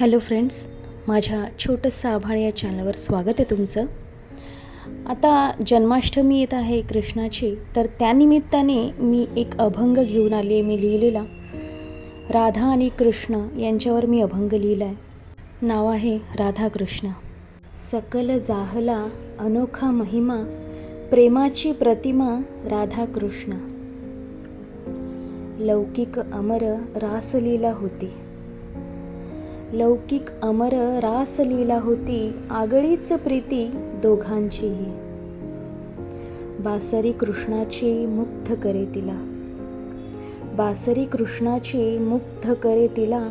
Hello friends माझ्या छोटंसं आभाळ या चॅनलवर स्वागत आहे तुमचं. आता जन्माष्टमी येत आहे कृष्णाची तर त्यानिमित्ताने मी एक अभंग घेऊन आली आहे मी लिहिलेला. राधा आणि कृष्ण यांच्यावर मी अभंग लिहिला आहे नाव आहे राधा कृष्ण सकल जाहला अनोखा महिमा प्रेमाची प्रतिमा राधाकृष्ण. लौकिक अमर रासलीला होती. लौकिक अमर रासलीला होती आगळीच प्रीती दोघांचीही. बासरी कृष्णाची मुग्ध करे तिला. बासरी कृष्णाची मुग्ध करे तिला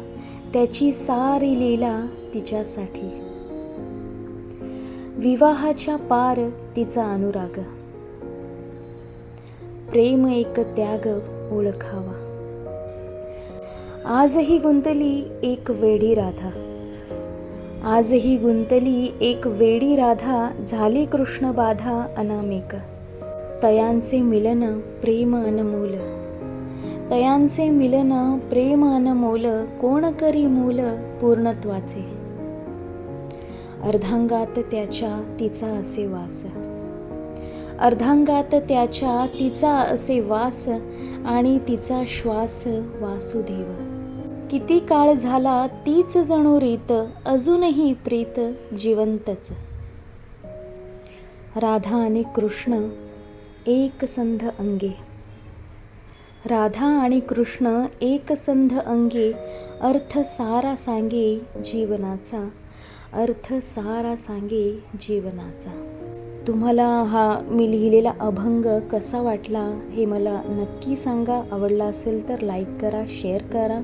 त्याची सारी लीला तिच्यासाठी. विवाहाच्या पार तिचा अनुराग. प्रेम एक त्याग ओळखावा. आजही गुंतली एक वेडी राधा. आजही गुंतली एक वेडी राधा झाली कृष्ण बाधा अनामिक. तयांचे मिलन प्रेम अनमोल. तयांचे मिलन प्रेम अनमोल कोण करी मूल पूर्णत्वाचे. अर्धांगात त्याच्या तिचा असे वास. अर्धांगात त्याच्या तिचा असे वास आणि तिचा श्वास वासुदेव. किती काळ झाला तीच जणू रीत अजूनही प्रीत जिवंतच. राधा आणि कृष्ण एक संध अंगे. राधा आणि कृष्ण एक संध अंगे अर्थ सारा सांगे जीवनाचा अर्थ सारा सांगे जीवनाचा. तुम्हाला हा मी लिहिलेला अभंग कसा वाटला हे मला नक्की सांगा. आवडला असेल तर लाईक करा शेअर करा.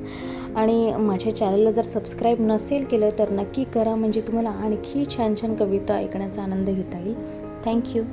आणि माझ्या चॅनलला जर सबस्क्राईब नसेल केलं तर नक्की करा. म्हणजे तुम्हाला आणखी छान छान कविता ऐकण्याचा आनंद घेता येईल. थँक्यू